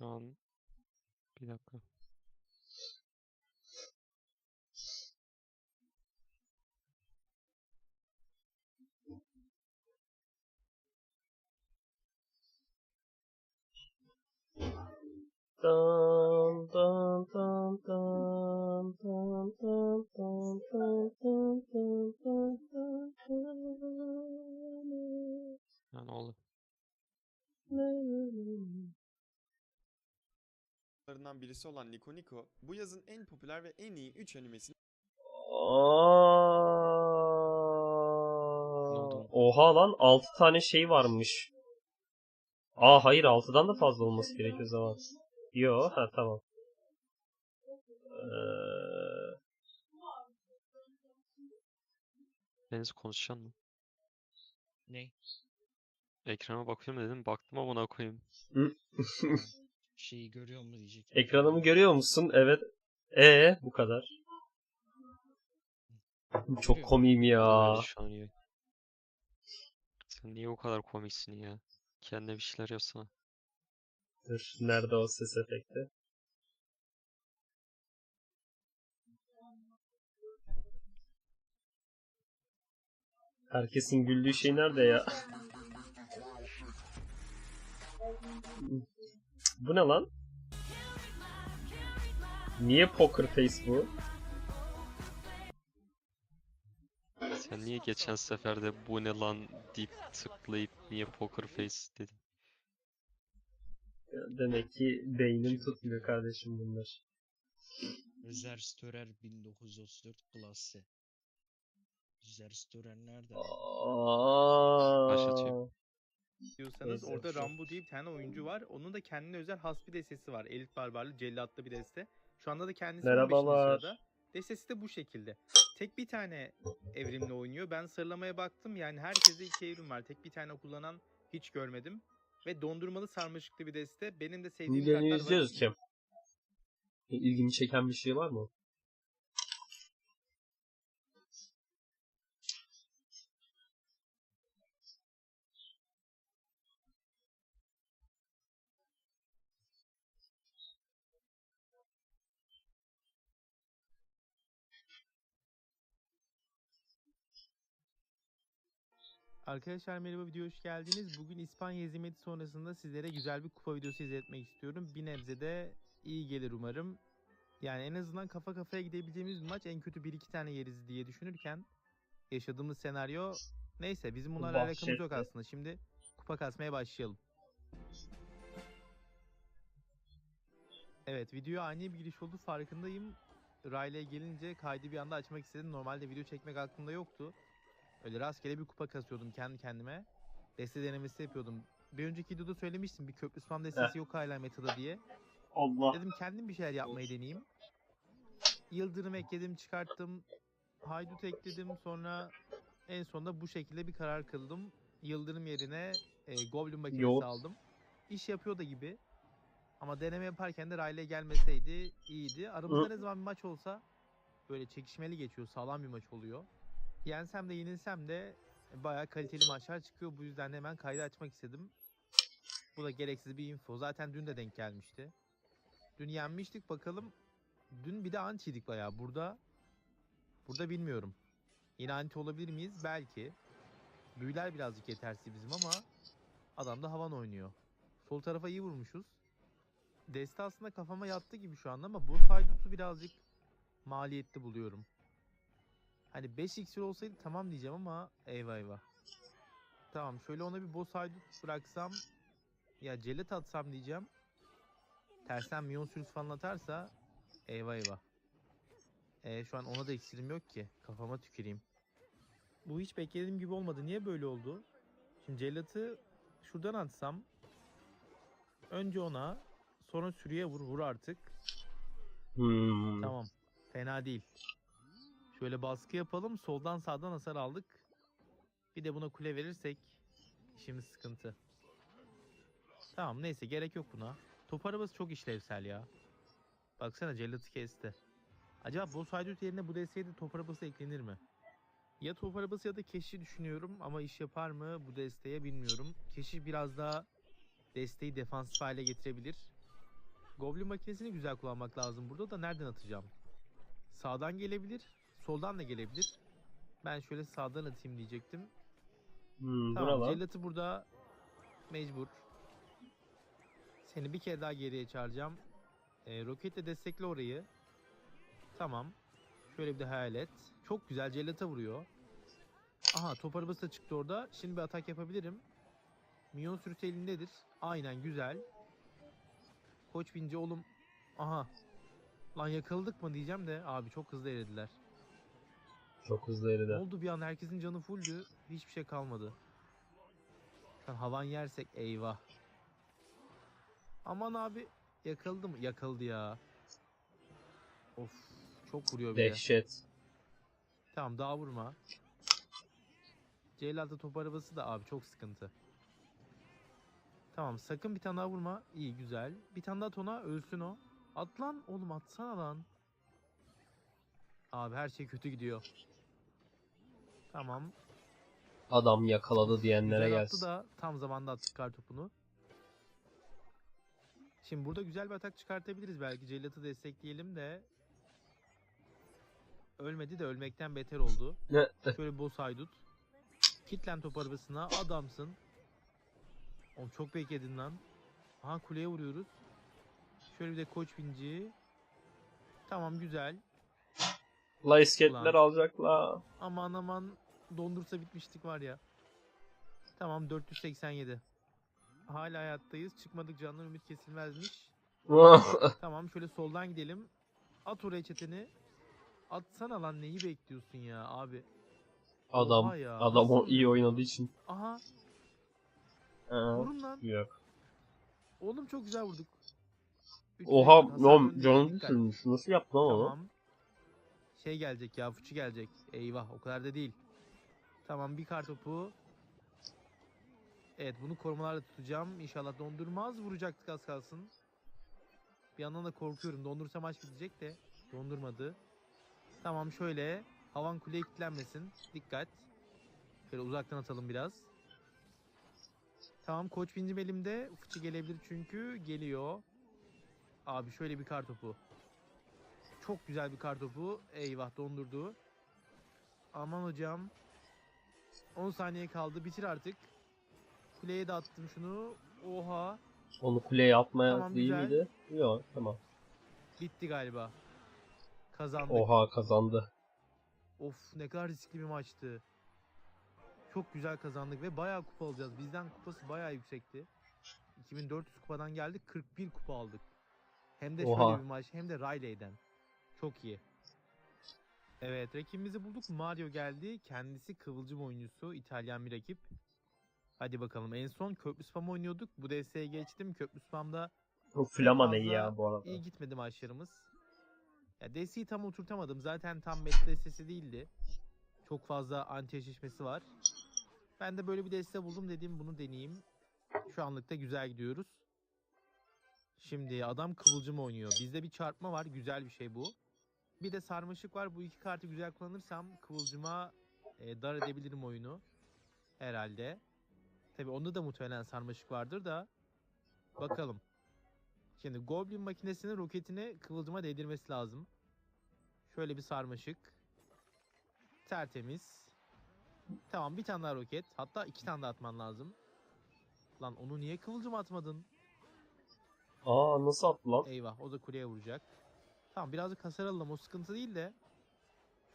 Şu an bir dakika. Dun, dun, dun, dun, dun, dun, dun, dun, dun, dun, dun, dun, dun. Larından birisi olan Nico Nico, bu yazın en popüler ve en iyi 3 animesini? Oha lan 6 tane şey varmış. Aa hayır 6'dan da fazla olması gerekiyor o zaman. Yo ha tamam. Ee, Deniz konuşacaksın mı? Ne? Ekrana bakıyorum dedim. Baktım ama buna koyayım. Şeyi görüyor mu diyecek. ekranımı görüyor musun? Evet. E bu kadar. Çok komiyim ya. An iyi. Sen niye o kadar komiksin ya? Kendine bir şeyler yapsana. Dur nerede o ses efekti? Herkesin güldüğü şey nerede ya? bu ne lan? Niye poker face bu? Sen niye geçen seferde bu ne lan deyip tıklayıp niye poker face dedin? Demek ki beynim tutmuyor kardeşim bunlar. Zerstorer 1934 klası. Zerstorer nerede? Başlatıyor. Diyorsanız Neyse, orada şu- Rambo diye bir tane oyuncu var. Onun da kendine özel has bir destesi var. Elit Barbarlı Cellatlı bir deste. Şu anda da kendisi 15. Merhabalar. sırada. Destesi de bu şekilde. Tek bir tane evrimle oynuyor. Ben sırlamaya baktım. Yani herkese iki evrim var. Tek bir tane kullanan hiç görmedim. Ve dondurmalı sarmaşıklı bir deste. Benim de sevdiğim Videoyu kartlar var. izliyoruz. İlgini çeken bir şey var mı? Arkadaşlar merhaba video hoş geldiniz. Bugün İspanya hezimeti sonrasında sizlere güzel bir kupa videosu izletmek istiyorum. Bir nebze de iyi gelir umarım. Yani en azından kafa kafaya gidebileceğimiz bir maç en kötü 1-2 tane yeriz diye düşünürken yaşadığımız senaryo neyse bizim bunlarla alakamız yok aslında. Şimdi kupa kasmaya başlayalım. Evet videoya ani bir giriş oldu farkındayım. Riley'e gelince kaydı bir anda açmak istedim. Normalde video çekmek aklımda yoktu. Öyle rastgele bir kupa kasıyordum kendi kendime. Deste denemesi yapıyordum. Bir önceki videoda söylemiştim bir köprü spam destesi yok hala metada diye. Allah. Dedim kendim bir şeyler yapmayı deneyeyim. Yıldırım ekledim çıkarttım. Haydut ekledim sonra en sonunda bu şekilde bir karar kıldım. Yıldırım yerine e, Goblin makinesi aldım. İş yapıyor da gibi. Ama deneme yaparken de Riley gelmeseydi iyiydi. Aramızda ne zaman bir maç olsa böyle çekişmeli geçiyor. Sağlam bir maç oluyor. Yensem de yenilsem de bayağı kaliteli maçlar çıkıyor. Bu yüzden de hemen kaydı açmak istedim. Bu da gereksiz bir info. Zaten dün de denk gelmişti. Dün yenmiştik bakalım. Dün bir de antiydik bayağı. Burada burada bilmiyorum. Yine anti olabilir miyiz? Belki. Büyüler birazcık yetersiz bizim ama adam da havan oynuyor. Sol tarafa iyi vurmuşuz. Deste aslında kafama yattı gibi şu anda ama bu haydut'u birazcık maliyetli buluyorum. Hani 5 iksir olsaydı tamam diyeceğim ama eyvah eyvah. Tamam şöyle ona bir boss haydut bıraksam ya celet atsam diyeceğim. Tersten milyon sürüsü falan atarsa eyvah eyvah. E, şu an ona da iksirim yok ki. Kafama tüküreyim. Bu hiç beklediğim gibi olmadı. Niye böyle oldu? Şimdi celatı şuradan atsam. Önce ona sonra sürüye vur vur artık. Hmm. Tamam. Fena değil. Şöyle baskı yapalım. Soldan sağdan hasar aldık. Bir de buna kule verirsek işimiz sıkıntı. Tamam neyse gerek yok buna. Top arabası çok işlevsel ya. Baksana cellatı kesti. Acaba boss haydut yerine bu desteğe de top arabası eklenir mi? Ya top arabası ya da keşi düşünüyorum ama iş yapar mı bu desteğe bilmiyorum. Keşi biraz daha desteği defansif hale getirebilir. Goblin makinesini güzel kullanmak lazım burada da nereden atacağım? Sağdan gelebilir, soldan da gelebilir. Ben şöyle sağdan atayım diyecektim. Hmm, Tamam, buralar. cellatı burada mecbur. Seni bir kere daha geriye çağıracağım. Ee, roketle destekle orayı. Tamam. Şöyle bir de hayal et. Çok güzel cellata vuruyor. Aha top arabası da çıktı orada. Şimdi bir atak yapabilirim. Minyon sürüsü elindedir. Aynen güzel. Koç bince oğlum. Aha. Lan yakaladık mı diyeceğim de abi çok hızlı erediler. Çok hızlı eridi. oldu bir an herkesin canı fulldü. Hiçbir şey kalmadı. Sen havan yersek eyvah. Aman abi yakaladı mı? Yakaladı ya. Of çok vuruyor bir de. Dehşet. Tamam daha vurma. C6 top arabası da abi çok sıkıntı. Tamam sakın bir tane daha vurma. İyi güzel. Bir tane daha tona ölsün o. At lan oğlum atsana lan. Abi her şey kötü gidiyor. Tamam. Adam yakaladı diyenlere Güzel gelsin. attı da tam zamanda attık kar topunu. Şimdi burada güzel bir atak çıkartabiliriz belki. Cellat'ı destekleyelim de. Ölmedi de ölmekten beter oldu. Ne? Şöyle boss haydut. Kitlen top arabasına adamsın. Oğlum çok bekledin lan. Aha kuleye vuruyoruz. Şöyle bir de koç binci. Tamam güzel. La isketler Ulan. alacak la. Aman aman dondursa bitmiştik var ya. Tamam 487. Hala hayattayız. Çıkmadık candan ümit kesilmezmiş. Tamam şöyle soldan gidelim. At oraya çeteni. Atsana lan neyi bekliyorsun ya abi. adam Oha ya, adam o iyi oynadığı için. Aha Ha, vurun lan. yok. Oğlum çok güzel vurduk. Üç Oha, renk hasar dikkat. düşürmüş. Nasıl yaptı lan onu? Tamam. Şey gelecek ya fıçı gelecek. Eyvah o kadar da değil. Tamam bir kar topu. Evet bunu korumalarla tutacağım. İnşallah dondurmaz. Vuracaktık az kalsın. Bir yandan da korkuyorum. Dondursa maç bitecek de. Dondurmadı. Tamam şöyle. Havan kuleye kilitlenmesin. Dikkat. Şöyle uzaktan atalım biraz. Tamam koç bincim elimde. Fıçı gelebilir çünkü. Geliyor. Abi şöyle bir kar topu. Çok güzel bir kar topu. Eyvah dondurdu. Aman hocam. 10 saniye kaldı. Bitir artık. Kuleye de attım şunu. Oha. Onu kuleye atmaya Tamam, değil güzel. miydi? Yok tamam. Bitti galiba. Kazandık. Oha kazandı. Of ne kadar riskli bir maçtı. Çok güzel kazandık ve bayağı kupa alacağız. Bizden kupası bayağı yüksekti. 2400 kupadan geldik 41 kupa aldık. Hem de Oha. şöyle bir maç hem de Riley'den. Çok iyi. Evet rakibimizi bulduk. Mario geldi. Kendisi kıvılcım oyuncusu. İtalyan bir rakip. Hadi bakalım. En son köprü spam oynuyorduk. Bu desteğe geçtim. Köprü spamda Bu Flama ne fazla ya bu arada? İyi gitmedi maçlarımız. Ya desteği tam oturtamadım. Zaten tam bet destesi değildi. Çok fazla anti eşleşmesi var. Ben de böyle bir deste buldum dedim bunu deneyeyim. Şu anlıkta güzel gidiyoruz. Şimdi adam kıvılcım oynuyor. Bizde bir çarpma var. Güzel bir şey bu. Bir de sarmaşık var. Bu iki kartı güzel kullanırsam kıvılcıma e, dar edebilirim oyunu. Herhalde. Tabi onda da muhtemelen sarmaşık vardır da. Bakalım. Şimdi Goblin makinesinin roketini kıvılcıma değdirmesi lazım. Şöyle bir sarmaşık. Tertemiz. Tamam bir tane daha roket. Hatta iki tane daha atman lazım. Lan onu niye kıvılcıma atmadın? Aa nasıl attı lan? Eyvah o da kuleye vuracak. Tamam birazcık hasar alalım o sıkıntı değil de.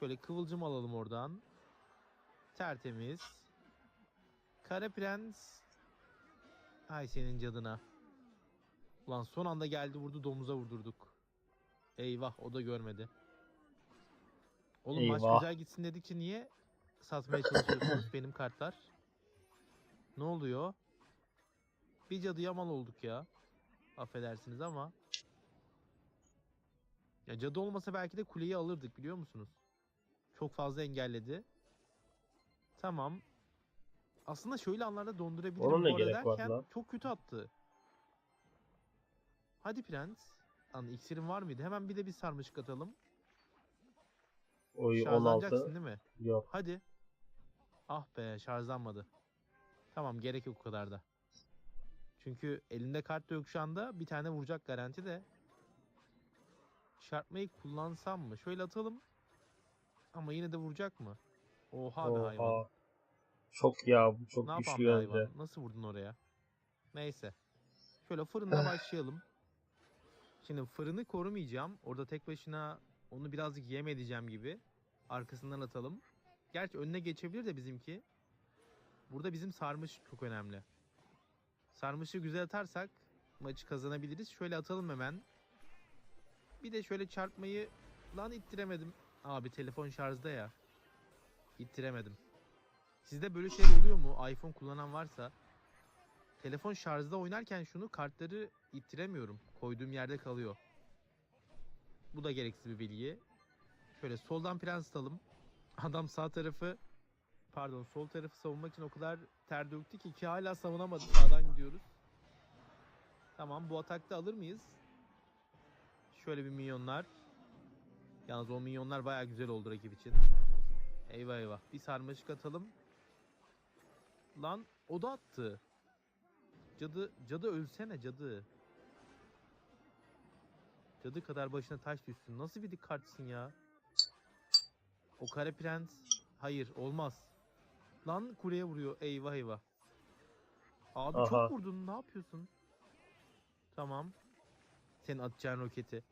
Şöyle kıvılcım alalım oradan. Tertemiz. Kara Prens. Ay senin cadına. Ulan son anda geldi vurdu domuza vurdurduk. Eyvah o da görmedi. Oğlum maç Eyvah. güzel gitsin dedikçe niye satmaya çalışıyorsunuz benim kartlar? Ne oluyor? Bir cadıya mal olduk ya. Affedersiniz ama. Ya cadı olmasa belki de kuleyi alırdık biliyor musunuz? Çok fazla engelledi. Tamam. Aslında şöyle anlarda dondurabilirim Ona ne bu arada var derken lan? çok kötü attı. Hadi prens. Lan iksirin var mıydı? Hemen bir de bir sarmaşık atalım. Oyu Şarjlanacaksın 16. değil mi? Yok. Hadi. Ah be şarjlanmadı. Tamam gerek yok o kadar da. Çünkü elinde kart da yok şu anda. Bir tane vuracak garanti de. Çarpmayı kullansam mı? Şöyle atalım. Ama yine de vuracak mı? Oha be hayvan. Oha. Çok ya bu çok Ne güçlü geldi. Nasıl vurdun oraya? Neyse. Şöyle fırında başlayalım. Şimdi fırını korumayacağım. Orada tek başına onu birazcık yem edeceğim gibi. Arkasından atalım. Gerçi önüne geçebilir de bizimki. Burada bizim sarmış çok önemli. Sarmışı güzel atarsak maçı kazanabiliriz. Şöyle atalım hemen. Bir de şöyle çarpmayı lan ittiremedim. Abi telefon şarjda ya. İttiremedim. Sizde böyle şey oluyor mu? iPhone kullanan varsa. Telefon şarjda oynarken şunu kartları ittiremiyorum. Koyduğum yerde kalıyor. Bu da gereksiz bir bilgi. Şöyle soldan prens atalım. Adam sağ tarafı pardon sol tarafı savunmak için o kadar ter döktü ki ki hala savunamadı. Sağdan gidiyoruz. Tamam bu atakta alır mıyız? Şöyle bir milyonlar. Yalnız o milyonlar baya güzel oldu rakip için. Eyvah eyvah. Bir sarmaşık atalım. Lan o da attı. Cadı, cadı ölsene cadı. Cadı kadar başına taş düşsün. Nasıl bir kartsın ya? O kare prens. Hayır olmaz. Lan kuleye vuruyor. Eyvah eyvah. Abi Aha. çok vurdun. Ne yapıyorsun? Tamam. Senin atacağın roketi.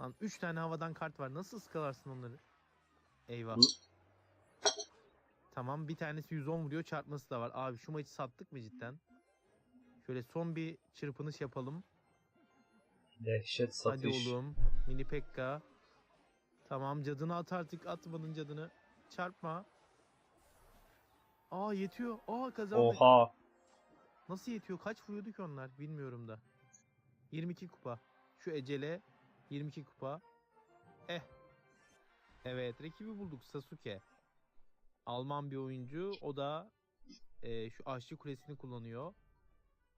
Lan 3 tane havadan kart var. Nasıl ıskalarsın onları? Eyvah. Tamam bir tanesi 110 vuruyor çarpması da var. Abi şu maçı sattık mı cidden? Şöyle son bir çırpınış yapalım. Dehşet Hadi satış. oğlum. Mini Pekka. Tamam cadını at artık. Atmadın cadını. Çarpma. Aa yetiyor. Aa kazandık. Oha. Nasıl yetiyor? Kaç vuruyordu ki onlar? Bilmiyorum da. 22 kupa. Şu Ecele 22 kupa. Eh. Evet rakibi bulduk Sasuke. Alman bir oyuncu. O da e, şu aşçı kulesini kullanıyor.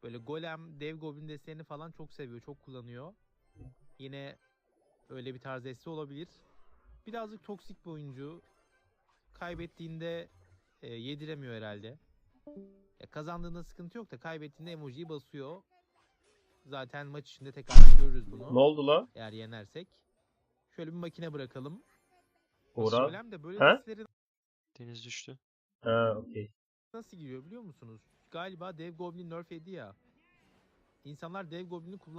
Böyle golem, dev goblin desteğini falan çok seviyor. Çok kullanıyor. Yine öyle bir tarz desteği olabilir. Birazcık toksik bir oyuncu. Kaybettiğinde e, yediremiyor herhalde. Ya kazandığında sıkıntı yok da kaybettiğinde emojiyi basıyor. Zaten maç içinde tekrar görürüz bunu. Ne oldu lan? Eğer yenersek. Şöyle bir makine bırakalım. Söylem de böyle He? destleri Deniz düştü. Ha okey. nasıl giriyor biliyor musunuz? Galiba Dev Goblin nerf yedi ya. İnsanlar Dev Goblin'i kullan